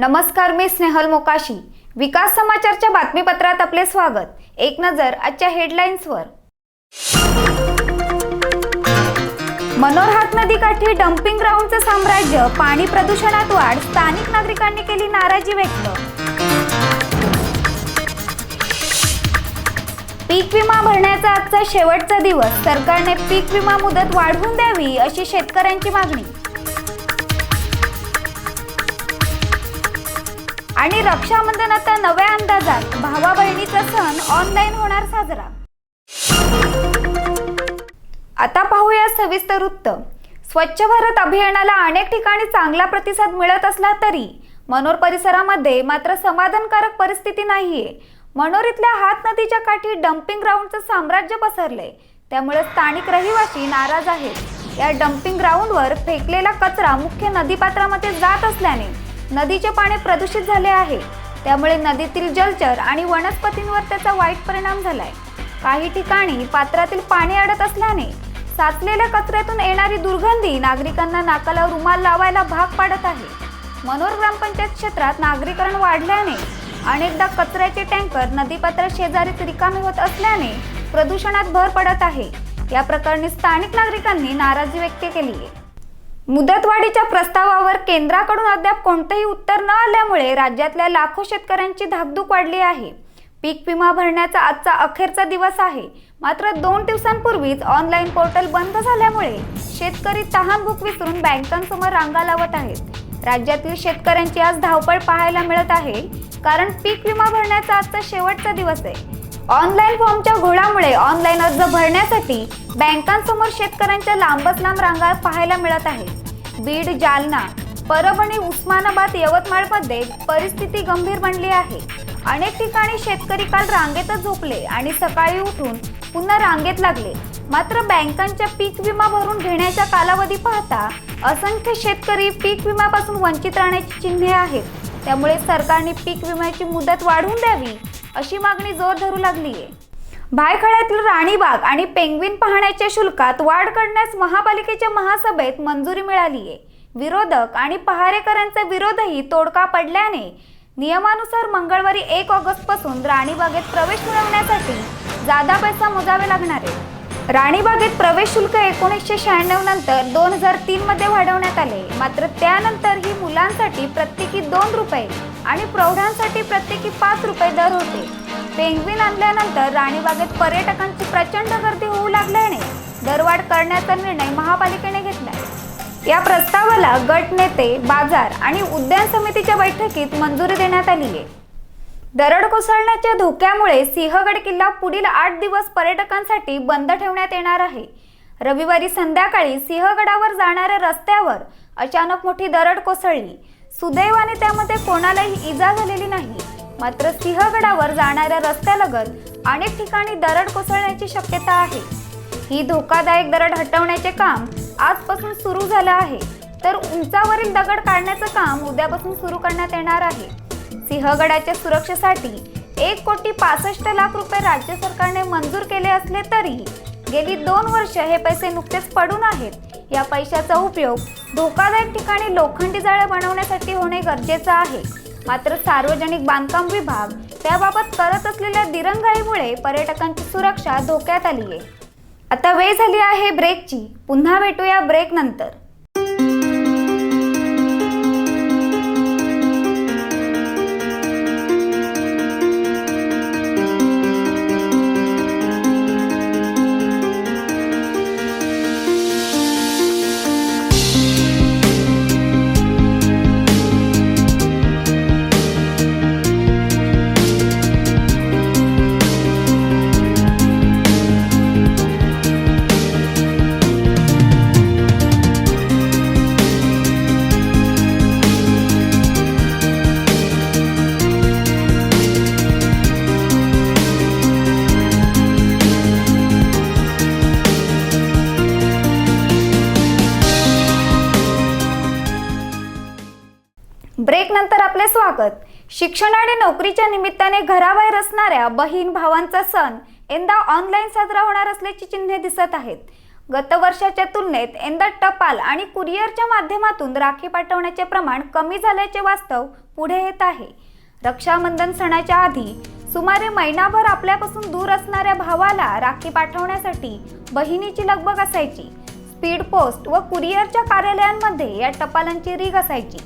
नमस्कार मी स्नेहल मोकाशी. विकास समाचारच्या बातमीपत्रात आपले स्वागत. एक नजर आजच्या हेडलाईन्सवर. मनोरहात नदीकाठी डम्पिंग ग्राउंडचं साम्राज्य पाणी प्रदूषणात वाढ स्थानिक नागरिकांनी केली नाराजी व्यक्त. पीक विमा भरण्याचा आजचा शेवटचा दिवस. सरकारने पीक विमा मुदत वाढवून द्यावी अशी शेतकऱ्यांची मागणी. आणि रक्षाबंधनाचा नव्या अंदाजात. भावा बहिणीचा सण ऑनलाईन होणार साजरा. आता पाहूया सविस्तर वृत्त. स्वच्छ भारत अभियानाला अनेक ठिकाणी चांगला प्रतिसाद मिळत असला तरी मनोर परिसरामध्ये मात्र समाधानकारक परिस्थिती नाहीये. मनोर इथल्या हात नदीच्या काठी डम्पिंग ग्राउंडचं साम्राज्य पसरलंय. त्यामुळे स्थानिक रहिवासी नाराज आहेत. या डम्पिंग ग्राउंडवर फेकलेला कचरा मुख्य नदीपात्रामध्ये जात असल्याने नदीचे पाणी प्रदूषित झाले आहे. त्यामुळे नदीतील जलचर आणि वनस्पतींवर त्याचा वाईट परिणाम झालाय. काही ठिकाणी पात्रातील पाणी अडत असल्याने साचलेल्या कचऱ्यातून येणारी दुर्गंधी नागरिकांना नाकाला रुमाल लावायला भाग पाडत आहे. मनोर ग्रामपंचायत क्षेत्रात नागरीकरण वाढल्याने अनेकदा कचऱ्याचे टँकर नदीपात्र शेजारीच रिकामे होत असल्याने प्रदूषणात भर पडत आहे. या प्रकरणी स्थानिक नागरिकांनी नाराजी व्यक्त केली आहे मुदतवाढीच्या प्रस्तावावर केंद्राकडून अद्याप कोणतेही उत्तर न आल्यामुळे राज्यातल्या लाखो शेतकऱ्यांची धाकधूक वाढली आहे. पीक विमा भरण्याचा आजचा अखेरचा दिवस आहे. मात्र दोन दिवसांपूर्वीच ऑनलाईन पोर्टल बंद झाल्यामुळे शेतकरी तहानभूक विसरून बँकांसमोर रांगा लावत आहेत. राज्यातील शेतकऱ्यांची आज धावपळ पाहायला मिळत आहे. कारण पीक विमा भरण्याचा आजचा शेवटचा दिवस आहे. ऑनलाईन फॉर्मच्या घोळामुळे ऑनलाईन अर्ज भरण्यासाठी बँकांसमोर शेतकऱ्यांच्या लांबच लांब रांगा पाहायला मिळत आहेत. बीड जालना परभणी उस्मानाबाद यवतमाळमध्ये परिस्थिती गंभीर बनली आहे. अनेक ठिकाणी शेतकरी काल रांगेतच झोपले आणि सकाळी उठून पुन्हा रांगेत लागले. मात्र बँकांच्या पीक विमा भरून घेण्याच्या कालावधी पाहता असंख्य शेतकरी पीक विम्यापासून वंचित राहण्याची चिन्हे आहेत. त्यामुळे सरकारने पीक विम्याची मुदत वाढवून द्यावी अशी मागणी जोर धरू लागली आहे भायखळ्यातील राणीबाग आणि पेंग्विन पाहण्याच्या शुल्कात वाढ करण्यास महापालिकेच्या महासभेत मंजुरी मिळाली आहे. विरोधक आणि पहारेकरांचा विरोधही तोडका पडल्याने नियमानुसार मंगळवारी एक ऑगस्टपासून राणीबागेत प्रवेश मिळवण्यासाठी जादा पैसा मोजावे लागणार आहे. राणीबागेत प्रवेश शुल्क एकोणीसशे शहाण्णव नंतर दोन हजार तीन मध्ये वाढवण्यात आले. मात्र त्यानंतर ही मुलांसाठी प्रत्येकी दोन रुपये आणि प्रौढांसाठी प्रत्येकी पाच रुपये दर होते. पेंग्विन आणल्यानंतर राणीबागेत पर्यटकांची प्रचंड गर्दी होऊ लागल्याने दरवाढ करण्याचा निर्णय महापालिकेने घेतला या प्रस्तावाला गट नेते बाजार आणि उद्यान समितीच्या बैठकीत मंजुरी देण्यात आली आहे दरड कोसळण्याच्या धोक्यामुळे सिंहगड किल्ला पुढील आठ दिवस पर्यटकांसाठी बंद ठेवण्यात येणार आहे. रविवारी संध्याकाळी सिंहगडावर जाणाऱ्या रस्त्यावर अचानक मोठी दरड कोसळली. सुदैवाने त्यामध्ये कोणालाही इजा झालेली नाही. मात्र सिंहगडावर जाणाऱ्या रस्त्यालगत अनेक ठिकाणी दरड कोसळण्याची शक्यता आहे. ही धोकादायक दरड हटवण्याचे काम आजपासून सुरू झालं आहे. तर उंचावरील दगड काढण्याचं काम उद्यापासून सुरू करण्यात येणार आहे. सिंहगडाच्या सुरक्षेसाठी एक कोटी पासष्ट लाख रुपये राज्य सरकारने मंजूर केले असले तरी गेली दोन वर्ष हे पैसे नुकतेच पडून आहेत. या पैशाचा उपयोग धोकादायक ठिकाणी लोखंडी जाळे बनवण्यासाठी होणे गरजेचं आहे. मात्र सार्वजनिक बांधकाम विभाग त्याबाबत करत असलेल्या दिरंगाईमुळे पर्यटकांची सुरक्षा धोक्यात आली आहे आता वेळ झाली आहे ब्रेकची पुन्हा भेटूया ब्रेक नंतर. ब्रेक नंतर आपले स्वागत. शिक्षण आणि नोकरीच्या निमित्ताने घराबाहेर असणाऱ्या बहीण भावांचा सण यंदा ऑनलाईन साजरा होणार असल्याची चिन्हे दिसत आहेत. गत वर्षाच्या तुलनेत यंदा टपाल आणि कुरिअरच्या माध्यमातून राखी पाठवण्याचे प्रमाण कमी झाल्याचे वास्तव पुढे येत आहे. रक्षाबंधन सणाच्या आधी सुमारे महिनाभर आपल्यापासून दूर असणाऱ्या भावाला राखी पाठवण्यासाठी बहिणीची लगबग असायची. स्पीड पोस्ट व कुरिअरच्या कार्यालयांमध्ये या टपालांची रीग असायची.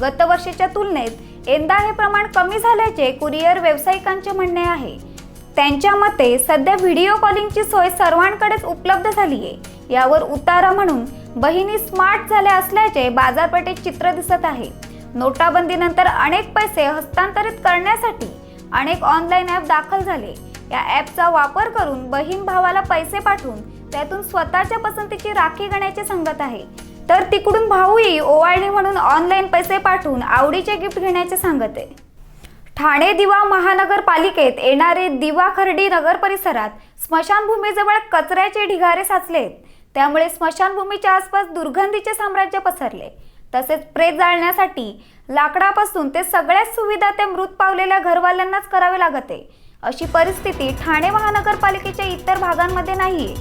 गतवर्षीच्या तुलनेत यंदा हे प्रमाण कमी झाल्याचे कुरिअर व्यावसायिकांचे म्हणणे आहे. त्यांच्या मते सध्या व्हिडिओ कॉलिंगची सोय सर्वांकडेच उपलब्ध झाली आहे यावर उतारा म्हणून बहिणी स्मार्ट झाल्या असल्याचे बाजारपेठेत चित्र दिसत आहे. नोटाबंदीनंतर अनेक पैसे हस्तांतरित करण्यासाठी अनेक ऑनलाईन ॲप दाखल झाले. या ॲपचा वापर करून बहीण भावाला पैसे पाठवून त्यातून स्वतःच्या पसंतीची राखी घेण्याचे सांगत आहे. तर तिकडून भाऊही ओवाळणी म्हणून ऑनलाईन पैसे पाठवून आवडीचे गिफ्ट घेण्याचे सांगत. आहे ठाणे दिवा महानगरपालिकेत येणारे दिवा खर्डी नगर परिसरात स्मशानभूमीजवळ कचऱ्याचे ढिगारे साचलेत त्यामुळे स्मशानभूमीच्या आसपास दुर्गंधीचे साम्राज्य पसरले. तसेच प्रेत जाळण्यासाठी लाकडापासून ते सगळ्याच सुविधा त्या मृत पावलेल्या घरवाल्यांनाच करावे लागते. अशी परिस्थिती ठाणे महानगरपालिकेच्या इतर भागांमध्ये नाहीये.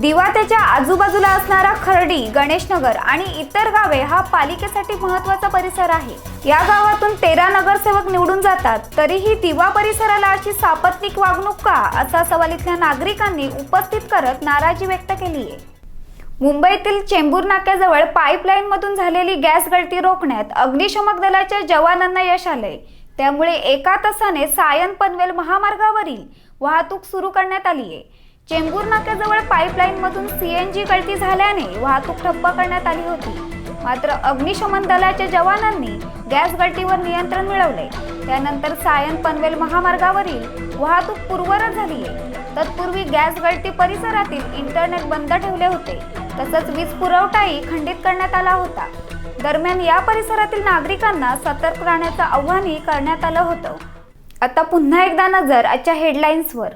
दिवा त्याच्या आजूबाजूला असणारा खर्डी गणेशनगर आणि इतर गावे हा पालिकेसाठी महत्त्वाचा परिसर आहे. या गावातून तेरा नगरसेवक निवडून जातात. तरीही दिवा परिसराला अशी सापत्निक वागणूक का? असा सवाल इथल्या नागरिकांनी उपस्थित करत नाराजी व्यक्त केली आहे. मुंबईतील चेंबूर नाक्याजवळ पाईपलाईन मधून झालेली गॅस गळती रोखण्यात अग्निशमक दलाच्या जवानांना यश आलंय. त्यामुळे एका तासाने सायन पनवेल महामार्गावरील वाहतूक सुरू करण्यात आली आहे. चेंबूर नाक्याजवळ पाईपलाईन मधून सीएनजी गळती झाल्याने वाहतूक ठप्प करण्यात आली होती. मात्र अग्निशमन दलाच्या जवानांनी गॅस गळतीवर नियंत्रण मिळवले. त्यानंतर सायन पनवेल महामार्गावरील वाहतूक पूर्ववत झाली आहे तत्पूर्वी गॅस गळती परिसरातील इंटरनेट बंद ठेवले होते. तसंच वीज पुरवठाही खंडित करण्यात आला होता. दरम्यान या परिसरातील नागरिकांना सतर्क राहण्याचं आव्हानही करण्यात आलं होतं. आता पुन्हा एकदा नजर आजच्या हेडलाईन्सवर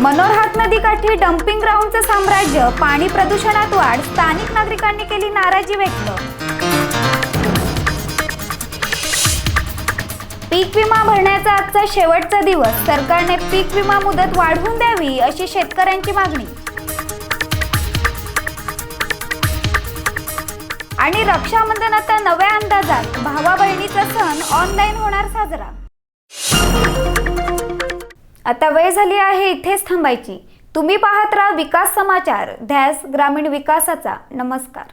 मनोरहात नदीकाठी डम्पिंग ग्राउंडचं साम्राज्य पाणी प्रदूषणात वाढ स्थानिक नागरिकांनी केली नाराजी व्यक्त. पीक विमा भरण्याचा आजचा शेवटचा दिवस. सरकारने पीक विमा मुदत वाढवून द्यावी अशी शेतकऱ्यांची मागणी. आणि रक्षाबंधन आता नव्या अंदाजात भावा बहिणीचा सण ऑनलाईन होणार साजरा. आता वेळ झाली आहे इथेच थांबायची. तुम्ही पाहत राहा विकास समाचार. ध्यास ग्रामीण विकासाचा. नमस्कार.